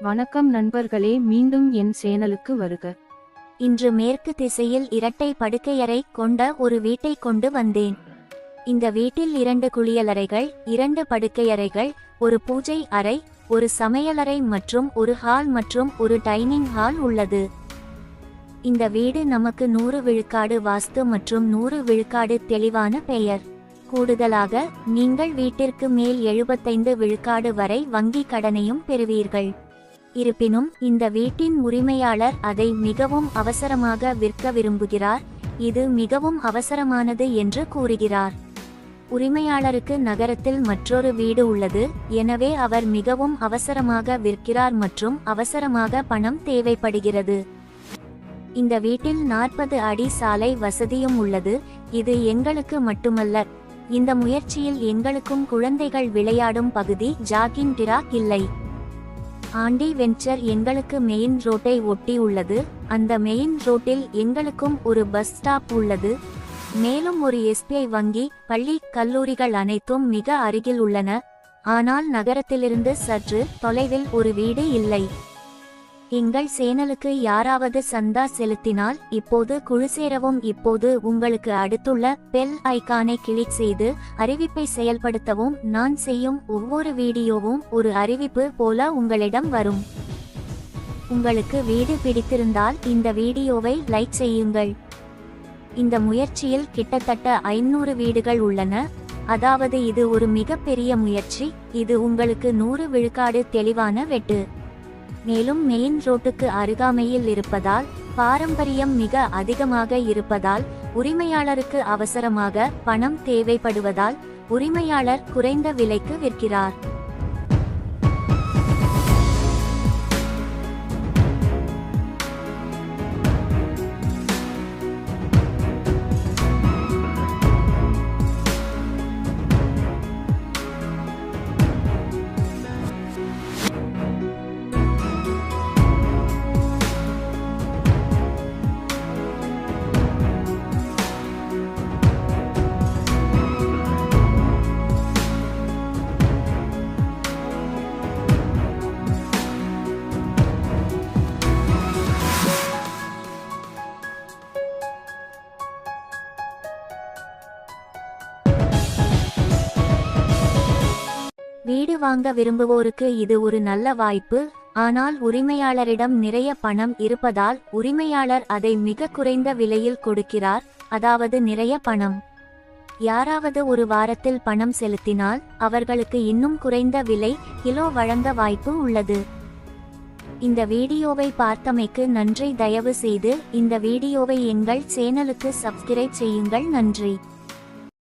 வணக்கம் நண்பர்களே மீண்டும் என் சேனலுக்கு வருக. இன்று மேற்கு திசையில் இரட்டை படுக்கையறை கொண்ட ஒரு வீட்டை கொண்டு வந்தேன். இந்த வீட்டில் இரண்டு குளியலறைகள் இரண்டு படுக்கையறைகள் ஒரு பூஜை அறை ஒரு சமையலறை மற்றும் ஒரு ஹால் மற்றும் ஒரு டைனிங் ஹால் உள்ளது. இந்த வீடு நமக்கு நூறு விழுக்காடு வாஸ்து மற்றும் நூறு விழுக்காடு தெளிவான பெயர். கூடுதலாக நீங்கள் வீட்டிற்கு மேல் எழுபத்தைந்து விழுக்காடு வரை வங்கி கடனையும் பெறுவீர்கள். இருப்பினும் இந்த வீட்டின் உரிமையாளர் அதை மிகவும் அவசரமாக விற்க விரும்புகிறார். இது மிகவும் அவசரமானது என்று கூறுகிறார். உரிமையாளருக்கு நகரத்தில் மற்றொரு வீடு உள்ளது. எனவே அவர் மிகவும் அவசரமாக விற்கிறார் மற்றும் அவசரமாக பணம் தேவைப்படுகிறது. இந்த வீட்டில் நாற்பது அடி சாலை வசதியும் உள்ளது. இது எங்களுக்கு மட்டுமல்ல. இந்த முயற்சியில் எங்களுக்கும் குழந்தைகள் விளையாடும் பகுதி ஜாகின் டிராக் இல்லை. ஆண்டி வெஞ்சர் எங்களுக்கு மெயின் ரோட்டை ஒட்டி உள்ளது. அந்த மெயின் ரோட்டில் எங்களுக்கும் ஒரு பஸ் ஸ்டாப் உள்ளது. மேலும் ஒரு எஸ்பிஐ வங்கி பள்ளி கல்லூரிகள் அனைத்தும் மிக அருகில் உள்ளன. ஆனால் நகரத்திலிருந்து சற்று தொலைவில் ஒரு வீடு இல்லை. எங்கள் சேனலுக்கு யாராவது சந்தா செலுத்தினால் இப்போது குழு சேரவும் இப்போது உங்களுக்கு அடுத்துள்ள பெல் ஐக்கானை கிளிக் செய்து அறிவிப்பை செயல்படுத்தவும் நான் செய்யும் ஒவ்வொரு வீடியோவும் ஒரு அறிவிப்பு போல உங்களிடம் வரும். உங்களுக்கு வீடு பிடித்திருந்தால் இந்த வீடியோவை லைக் செய்யுங்கள். இந்த முயற்சியில் கிட்டத்தட்ட ஐநூறு வீடுகள் உள்ளன. அதாவது இது ஒரு மிகப்பெரிய முயற்சி. இது உங்களுக்கு நூறு விழுக்காடு தெளிவான வெட்டு. மேலும் மெயின் ரோட்டுக்கு அருகாமையில் இருப்பதால் பாரம்பரியம் மிக அதிகமாக இருப்பதால் உரிமையாளருக்கு அவசரமாக பணம் தேவைப்படுவதால் உரிமையாளர் குறைந்த விலைக்கு விற்கிறார். வீடு வாங்க விரும்புவோருக்கு இது ஒரு நல்ல வாய்ப்பு ஆனால் உரிமையாளரிடம் நிறைய பணம் இருப்பதால் உரிமையாளர் அதை மிக குறைந்த விலையில் கொடுக்கிறார் அதாவது நிறைய பணம். யாராவது ஒரு வாரத்தில் பணம் செலுத்தினால் அவர்களுக்கு இன்னும் குறைந்த விலை கிலோ வழங்க வாய்ப்பு உள்ளது. இந்த வீடியோவை பார்த்தமைக்கு நன்றி. தயவு செய்து இந்த வீடியோவை எங்கள் சேனலுக்கு சப்ஸ்கிரைப் செய்யுங்கள். நன்றி.